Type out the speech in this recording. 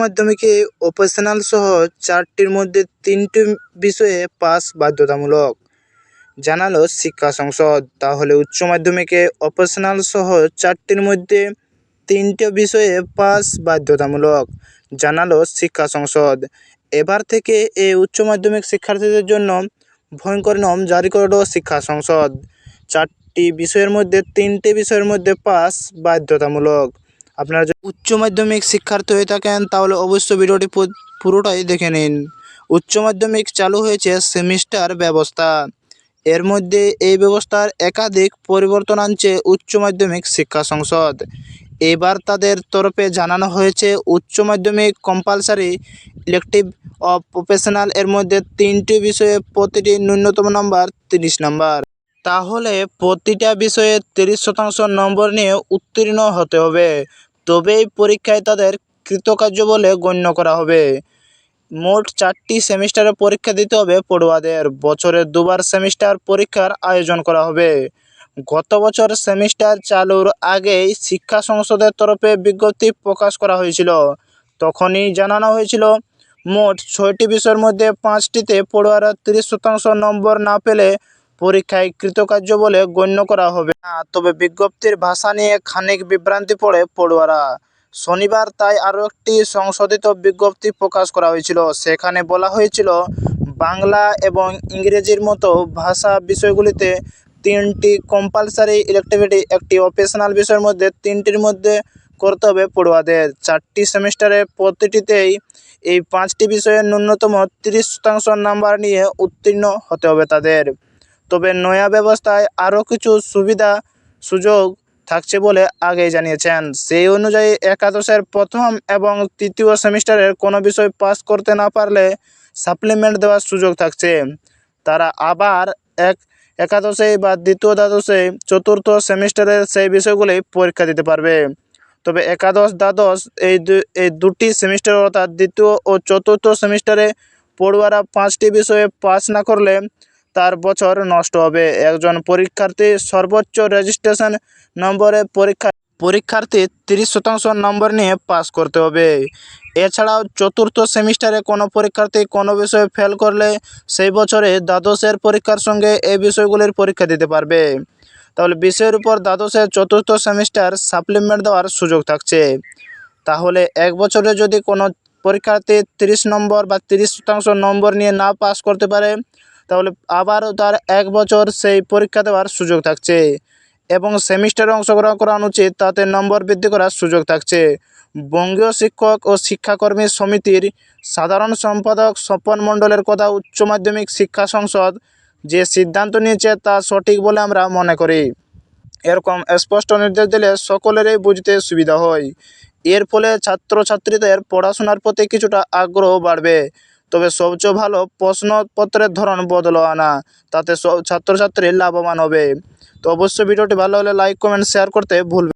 মাধ্যমিকে অপারেশনাল সহ চারটির মধ্যে তিনটি বিষয়ে পাস বাধ্যতামূলক। জানালো শিক্ষা সংসদ। তাহলে উচ্চ মাধ্যমিকে অপারেশনাল সহ চারটির মধ্যে তিনটে বিষয়ে পাস বাধ্যতামূলক, জানালো শিক্ষা সংসদ। এবার থেকে এ উচ্চ মাধ্যমিক শিক্ষার্থীদের জন্য ভয়ঙ্কর নিয়ম জারি করল শিক্ষা সংসদ। চারটি বিষয়ের মধ্যে তিনটে বিষয়ের মধ্যে পাস বাধ্যতামূলক আপনারা যদি উচ্চ মাধ্যমিক শিক্ষার্থী হয়ে থাকেন, তাহলে অবশ্যই ভিডিওটি পুরোটাই দেখে নিন। উচ্চ মাধ্যমিক চালু হয়েছে সেমিস্টার ব্যবস্থা। এর মধ্যে এই ব্যবস্থার একাধিক পরিবর্তন আনছে উচ্চ মাধ্যমিক শিক্ষা সংসদ। এবার তাদের তরফে জানানো হয়েছে, উচ্চ মাধ্যমিক কম্পালসারি ইলেকটিভ অফ প্রফেশনাল এর মধ্যে তিনটি বিষয়ে প্রতিটি ন্যূনতম নম্বর তিরিশ নম্বর তাহলে প্রতিটা বিষয়ে তিরিশ শতাংশ নম্বর নিয়ে উত্তীর্ণ হতে হবে। তবেই পরীক্ষায় তাদের কৃতকার্য বলে গণ্য করা হবে। মোট চারটি সেমিস্টারে পরীক্ষা দিতে হবে পড়ুয়াদের। বছরে দুবার সেমিস্টার পরীক্ষার আয়োজন করা হবে। গত বছর সেমিস্টার চালুর আগেই শিক্ষা সংসদের তরফে বিজ্ঞপ্তি প্রকাশ করা হয়েছিল। তখনই জানানো হয়েছিল, মোট ছয়টি বিষয়ের মধ্যে পাঁচটিতে পড়ুয়ারা তিরিশ শতাংশ নম্বর না পেলে পরীক্ষায় কৃতকার্য বলে গণ্য করা হবে। না তবে বিজ্ঞপ্তির ভাষা নিয়ে খানিক বিভ্রান্তি পড়ে পড়ুয়ারা। শনিবার তাই আরও একটি সংশোধিত বিজ্ঞপ্তি প্রকাশ করা হয়েছিল। সেখানে বলা হয়েছিল, বাংলা এবং ইংরেজির মতো ভাষা বিষয়গুলিতে তিনটি কম্পালসারি ইলেকটিভিটি একটি অপেশনাল বিষয়ের মধ্যে তিনটির মধ্যে করতে হবে পড়ুয়াদের। চারটি সেমিস্টারে প্রতিটিতেই এই পাঁচটি বিষয়ে ন্যূনতম তিরিশ শতাংশ নাম্বার নিয়ে উত্তীর্ণ হতে হবে তাদের। তবে নয়া ব্যবস্থায় আরও কিছু সুবিধা, সুযোগ থাকছে বলে আগেই জানিয়েছেন। সেই অনুযায়ী একাদশের প্রথম এবং তৃতীয় সেমিস্টারের কোনো বিষয় পাস করতে না পারলে সাপ্লিমেন্ট দেওয়ার সুযোগ থাকছে। তারা আবার এক একাদশে বা দ্বিতীয় দ্বাদশে চতুর্থ সেমিস্টারের সেই বিষয়গুলি পরীক্ষা দিতে পারবে। তবে একাদশ দ্বাদশ এই এই দুটি সেমিস্টার অর্থাৎ দ্বিতীয় ও চতুর্থ সেমিস্টারে পড়ুয়ারা পাঁচটি বিষয়ে পাস না করলে তার বছর নষ্ট হবে। একজন পরীক্ষার্থী সর্বোচ্চ রেজিস্ট্রেশন নম্বরে পরীক্ষা পরীক্ষার্থী তিরিশ শতাংশ নম্বর নিয়ে পাস করতে হবে। এছাড়াও চতুর্থ সেমিস্টারে কোনো পরীক্ষার্থী কোনো বিষয়ে ফেল করলে সেই বছরে দ্বাদশের পরীক্ষার সঙ্গে এই বিষয়গুলির পরীক্ষা দিতে পারবে। তাহলে বিষয়ের উপর দ্বাদশের চতুর্থ সেমিস্টার সাপ্লিমেন্ট দেওয়ার সুযোগ থাকছে। তাহলে এক বছরে যদি কোনো পরীক্ষার্থী তিরিশ নম্বর বা তিরিশ শতাংশ নম্বর নিয়ে না পাস করতে পারে তাহলে আবারও তার এক বছর সেই পরীক্ষা দেওয়ার সুযোগ থাকছে। এবং সেমিস্টারে অংশগ্রহণ করানো উচিত তাতে নম্বর বৃদ্ধি করার সুযোগ থাকছে। বঙ্গীয় শিক্ষক ও শিক্ষাকর্মী সমিতির সাধারণ সম্পাদক স্বপন মণ্ডলের কথা উচ্চ মাধ্যমিক শিক্ষা সংসদ যে সিদ্ধান্ত নিয়েছে তা সঠিক বলে আমরা মনে করি। এরকম স্পষ্ট নির্দেশ দিলে সকলেরই বুঝতে সুবিধা হয়। এর ফলে ছাত্রছাত্রীদের পড়াশোনার প্রতি কিছুটা আগ্রহ বাড়বে। তবে সবচেয়ে ভালো প্রশ্নপত্রের ধরন বদল আনা তাতে সব ছাত্রছাত্রী লাভবান হবে। তো অবশ্যই ভিডিওটি ভালো হলে লাইক কমেন্ট শেয়ার করতে ভুলবেন